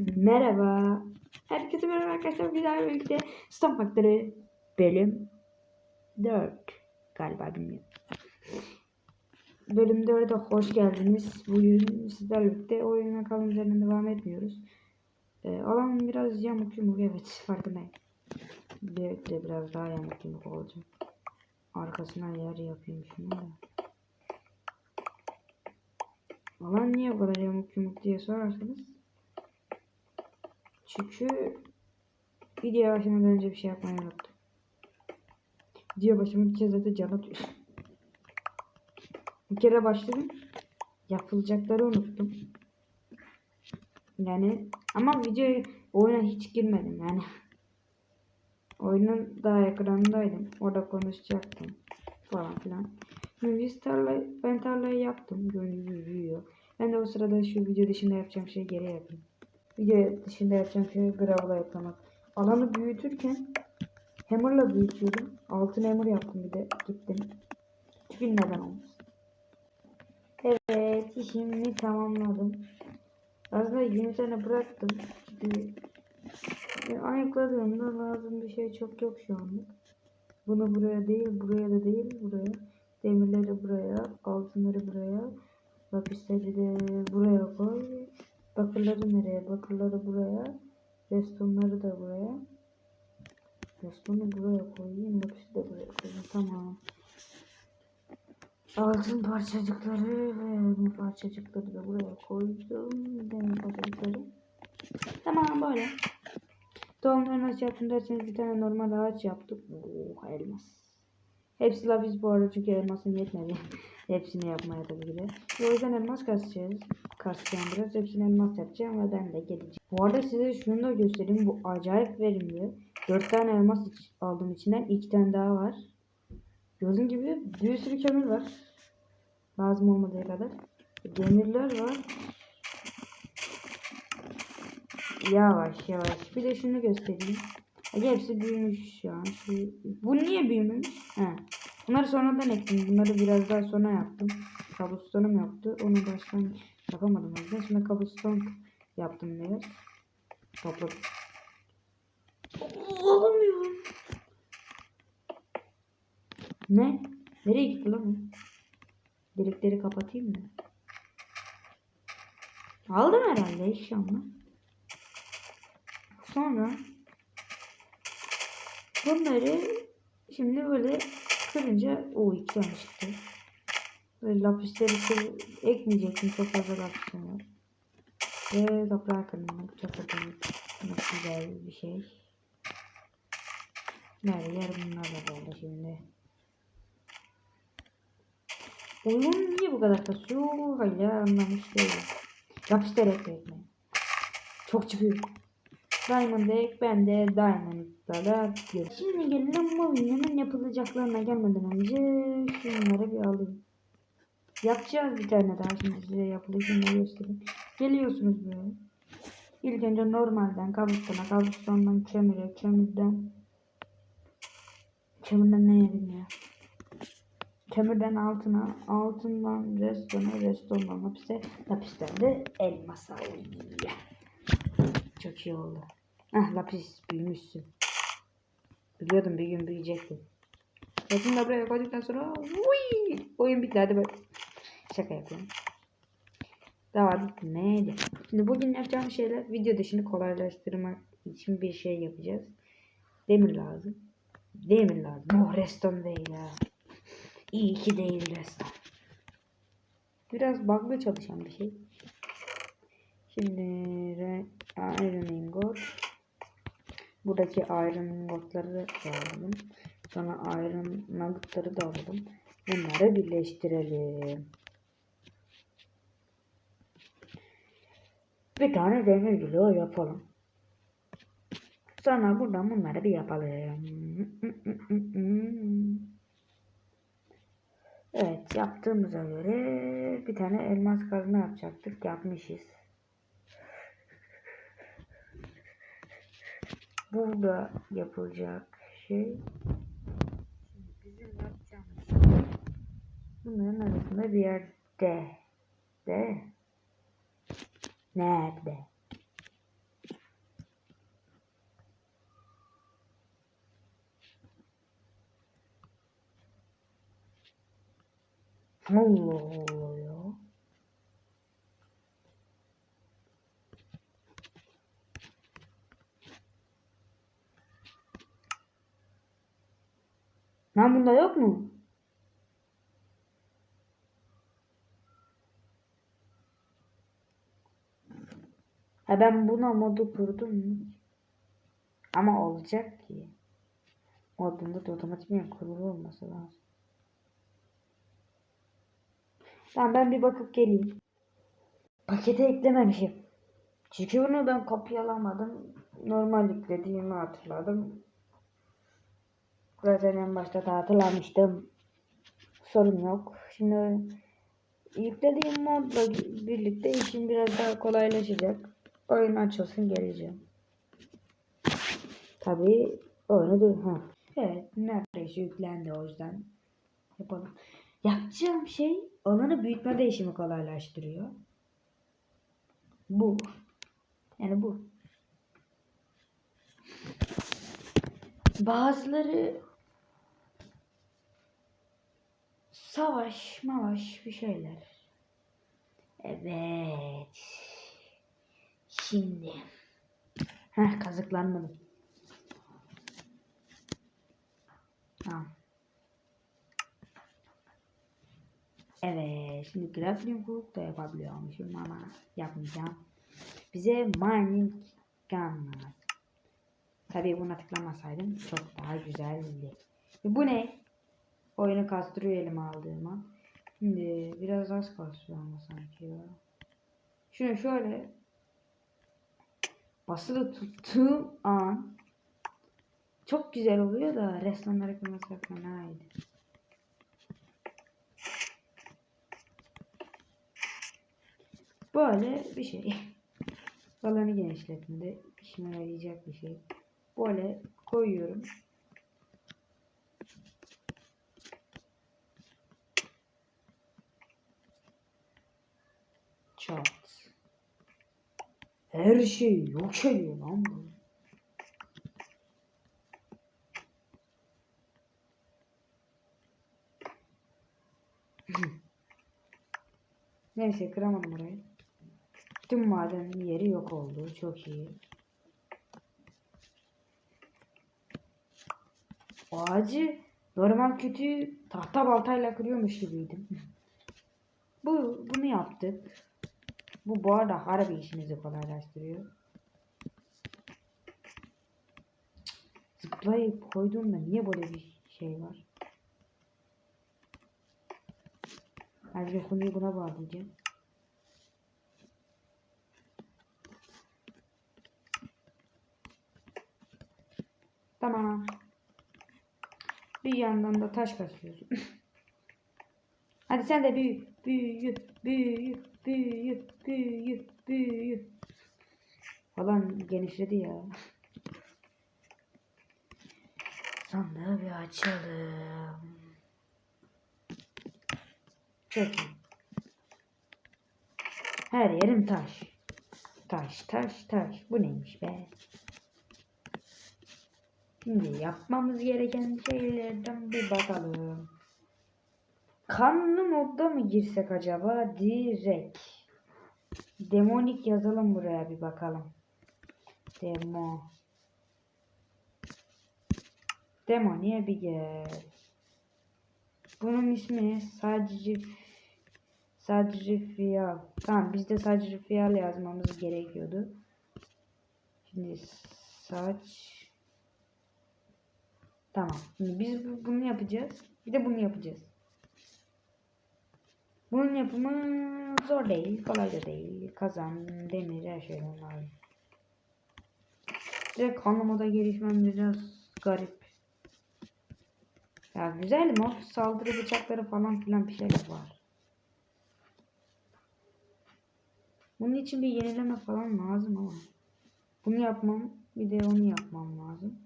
Merhaba. Herkese merhaba arkadaşlar. Güzel birlikte Stop Factory bölüm 4 galiba bilmiyorum. Bölüm 4'e hoş geldiniz. Bugün sizlerle birlikte oyuna kalın üzerinden devam etmiyoruz. Ee, alan biraz yamuk yumuk evet farkındayım. Bir de biraz daha yamuk yumuk olacak. Arkasına yer yapayım şunu da. Alan niye bu kadar yamuk yumuk diye sorarsanız çünkü video başlamadan önce bir şey yapmayı unuttum. Video başlamak için zaten can atıyor. Bir kere başladım. Yapılacakları unuttum. Yani ama videoyu oyuna hiç girmedim yani. Oyunun daha ekranındaydım. Orada konuşacaktım. Falan filan. Biz tarla, ben tarlayı yaptım. Gibi büyüyor. Ben de o sırada şu video dışında yapacağım şeyi geri yapayım. Video dışında yapacağım şey gravel'a yapmak. Alanı büyütürken hammer'la büyütüyordum. Altın hammer yaptım bir de gittim. Çünkü neden olmaz. Evet işimi tamamladım. Aslında 20 tane bıraktım. Çünkü ayıkladığımda lazım bir şey çok yok şu anda. Bunu buraya değil, buraya da değil, buraya. Demirleri buraya, altınları buraya. Lapisleri de buraya koy. Bakırları nereye? Bakırları buraya. Restonları da buraya. Restonu buraya koyayım. Lapisi de buraya koyayım. Tamam. Altın parçacıkları ve bu parçacıkları da buraya koydum. Demir parçacıkları. Tamam böyle. Tohumları nasıl yaptım derseniz bir tane normal ağaç yaptık. Oh elmas. Hepsi lapis bu arada çünkü elmasım yetmedi. Hepsini yapmaya tabii ki de. O yüzden elmas kasacağız. Kasacağım biraz. Hepsini elmas yapacağım ve ben de geleceğim. Bu arada size şunu da göstereyim. Bu acayip verimli. 4 tane elmas aldım içinden. 2 tane daha var. Gördüğün gibi bir sürü kömür var. Lazım olmadığı kadar. Demirler var. Yavaş yavaş. Bir de şunu göstereyim. Hepsi büyümüş şu an. Bu niye büyümüş? He. Bunları sonradan ektim. Bunları biraz daha sonra yaptım. Kabustonum yoktu. Onu baştan yapamadım. O yüzden şimdi kabuston yaptım biraz. Topladım. Olamıyorum. Ne? Nereye gitti lan bu? Delikleri kapatayım mı? Aldım herhalde inşallah. Sonra bunları şimdi böyle kırınca o iki tane çıktı. Böyle lapisleri kır, ekmeyecektim çok fazla lapisler var. Ve toprağa kırdım. Çok çok güzel bir şey. Nerede yer bunlarla doldu şimdi. Oyun niye bu kadar kasıyor? Hala anlamış değilim. Lapisler ekleyelim. Çok çıkıyor. Diamond ek ben de Diamond'lara. Şimdi gelelim bu oyunun yapılacaklarına gelmeden önce şunları bir alayım. Yapacağız bir tane daha şimdi size yapılışını göstereyim. Geliyorsunuz böyle. İlk önce normalden kabustona, kabustondan kömüre, kömürden kömürden neye bilmiyorum. Kömürden altına, altından restona, restondan lapise, lapisten de elmasa. Yeah. Çok iyi oldu. Ah lapis büyümüşsün. Biliyordum bir gün büyüyecektin. Bakın da buraya koyduktan sonra uy, oyun bitti hadi bak. Şaka yapıyorum. Daha bitti neydi? Şimdi bugün yapacağım şeyler video dışını kolaylaştırmak için bir şey yapacağız. Demir lazım. Demir lazım. Oh reston değil ya. İyi ki değil reston. Biraz bug'lı çalışan bir şey. Şimdi Iron Ingot. Buradaki Iron Ingotları da alalım. Sonra Iron Nuggetları da alalım. Bunları birleştirelim. Bir tane demir bloğu yapalım. Sonra buradan bunları bir yapalım. Evet yaptığımıza göre bir tane elmas kazma yapacaktık. Yapmışız. Burada yapılacak şey bizim yapacağımız şey bunların arasında bir yerde de Nerede? Allah Allah ya. Lan bunda yok mu? Ben buna modu kurdum. Ama olacak ki. Modunda da otomatikman kurulu olması lazım. Tamam ben bir bakıp geleyim. Pakete eklememişim. Çünkü bunu ben kopyalamadım. Normal yüklediğimi hatırladım. Zaten en başta da hatırlamıştım. Sorun yok. Şimdi yüklediğim modla birlikte işim biraz daha kolaylaşacak. Oyun açılsın geleceğim. Tabii oyunu dur. Ha. Evet neredeyse yüklendi o yüzden. Yapalım. Yapacağım şey alanı büyütmede işimi kolaylaştırıyor. Bu. Yani bu. Bazıları savaş mavaş bir şeyler. Evet. Şimdi. Heh kazıklanmadım. Tamam. Evet. Şimdi grappling hook da yapabiliyormuşum ama yapmayacağım. Bize mining gun lazım. Tabii buna tıklamasaydım çok daha güzeldi. Ve bu ne? Oyunu kastırıyor elime aldığıma. Şimdi biraz az kastırıyor ama sanki ya. Şunu şöyle basılı tuttuğum an çok güzel oluyor da ressamlara kılması fenaydı. Böyle bir şey. Alanı genişletmede işime yarayacak bir şey. Böyle koyuyorum. Çat. Her şey yok ediyor lan bu. Neyse kıramadım orayı. Tüm madenin yeri yok oldu. Çok iyi. O ağacı normal kötü tahta baltayla kırıyormuş gibiydim. bu bunu yaptık. Bu bu arada harbi işimizi kolaylaştırıyor. Zıplayıp koyduğumda niye böyle bir şey var? Ayrıca konuyu buna bağlayacağım. Tamam. Bir yandan da taş kasıyorsun. Hadi sen de büyü, büyü, büyü, büyü, büyü, büyü. Falan genişledi ya. Sandığı bir açalım. Çok iyi. Her yerim taş. Taş, taş, taş. Bu neymiş be? Şimdi yapmamız gereken şeylerden bir bakalım. Kanlı modda mı girsek acaba? Direkt. Demonik yazalım buraya bir bakalım. Demo. Demoniye bir gel. Bunun ismi sadece sadece fiyal. Tamam biz de sadece fiyal yazmamız gerekiyordu. Şimdi saç Tamam. Şimdi biz bu- bunu yapacağız. Bir de bunu yapacağız. Bunun yapımı zor değil. Kolay da değil. Kazan, demir her şey onlar. Direkt kanlı moda gelişmem biraz garip. Ya güzel mod. Saldırı bıçakları falan filan bir şeyler var. Bunun için bir yenileme falan lazım ama. Bunu yapmam. Bir de onu yapmam lazım.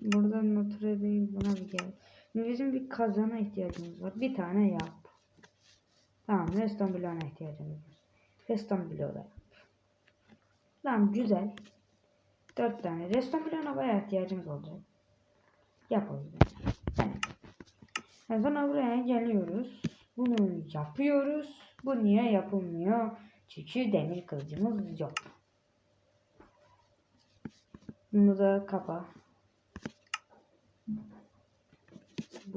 Burada notere değil buna bir gel. Bizim bir kazana ihtiyacımız var. Bir tane yap. Tamam reston bloğuna ihtiyacımız var. Reston bloğu yap. Tamam güzel. 4 tane. Redstone planına bayağı ihtiyacımız olacak. Yapalım. Yani. yani sonra buraya geliyoruz. Bunu yapıyoruz. Bu niye yapılmıyor? Çünkü demir kılıcımız yok. Bunu da kapa.